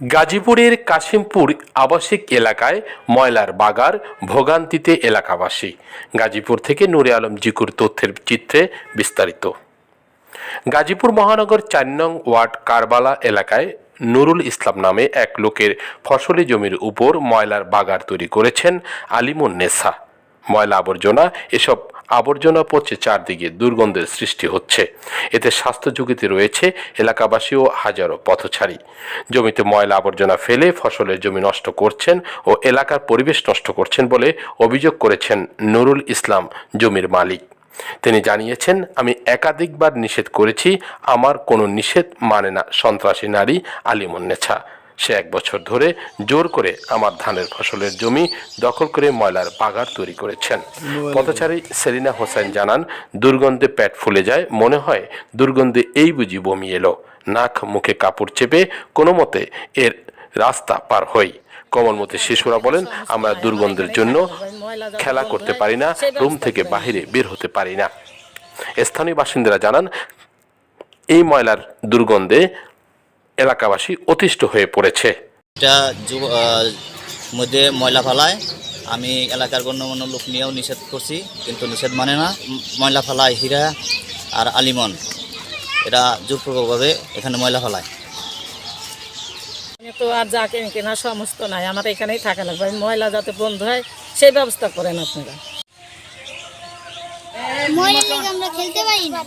গাজীপুরের কাশিমপুর আবাসিক এলাকায় ময়লার বাগার ভোগান্তিতে এলাকাবাসী। গাজীপুর থেকে নুরে আলম জিকুর তথ্যের চিত্রে বিস্তারিত। গাজীপুর মহানগর চার নং ওয়ার্ড কারবালা এলাকায় নুরুল ইসলাম নামে এক লোকের ফসলি জমির উপর ময়লার বাগার তৈরি করেছেন আলিমুন নেসা। ময়লা আবর্জনা এসব আবর্জনা পচে চারদিকে, দুর্গন্ধের সৃষ্টি হচ্ছে। এতে স্বাস্থ্য ঝুঁকিতে রয়েছে এলাকাবাসী ও হাজারো পথচারী। জমিতে ময়লা আবর্জনা ফেলে ফসলের জমি নষ্ট করছেন ও এলাকার পরিবেশ নষ্ট করছেন বলে অভিযোগ করেছেন নুরুল ইসলাম, জমির মালিক। তিনি জানিয়েছেন, আমি একাধিকবার নিষেধ করেছি, আমার কোনো নিষেধ মানে না। সন্ত্রাসী নারী আলিমুন্নেছা সে এক বছর ধরে জোর করে আমার ধানের ফসলের জমি দখল করে ময়লার বাগার তৈরি করেছেন। পথচারী সেলিনা হোসেন জানান দুর্গন্ধে পেট ফুলে যায় মনে হয় দুর্গন্ধে এই বুঝি বমি এলো। নাক মুখে কাপড় চেপে কোনো মতে এর রাস্তা পার হই। কমলমতি শিশুরা বলেন আমরা দুর্গন্ধের জন্য খেলা করতে পারি না রুম থেকে বাহিরে বের হতে পারি না। স্থানীয় বাসিন্দারা জানান এই ময়লার দুর্গন্ধে এলাকাবাসী অতিষ্ঠ হয়ে পড়েছে। এটা যুব মধ্যে ময়লা ফালায়। আমি এলাকার গণ্যমান্য লোক নিয়েও নিষেধ করছি কিন্তু নিষেধ মানে না ময়লা ফালায় হীরা আর আলিমন। এরা জোরপূর্বকভাবে এখানে ময়লা ফালায়। তো আর যা কিনে কেনা সমস্ত নাই। আমার এখানেই থাকা লাগবে। ময়লা যাতে বন্ধ হয় সেই ব্যবস্থা করেন আপনারা। আমরা খেলতে পারি না।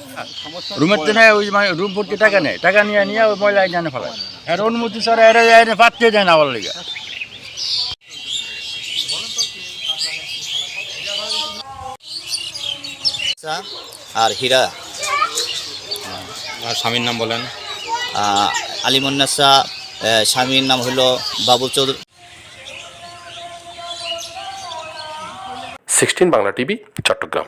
রুমের তো নেয় ওই মানে রুম ভর্তি টাকা নেয়। টাকা নিয়ে নিয়ে ওই ময়লা এখানে ফেলায়। এর অনুমতি ছাড়া এরা এনে পাততে দেয় না আমার লিগে। আচ্ছা, আর হীরা? আর স্বামীর নাম বলেন। আলিমন্নাসা স্বামীর নাম হলো Babul Chowdhury. Sixteen Bangla TV Chattogram.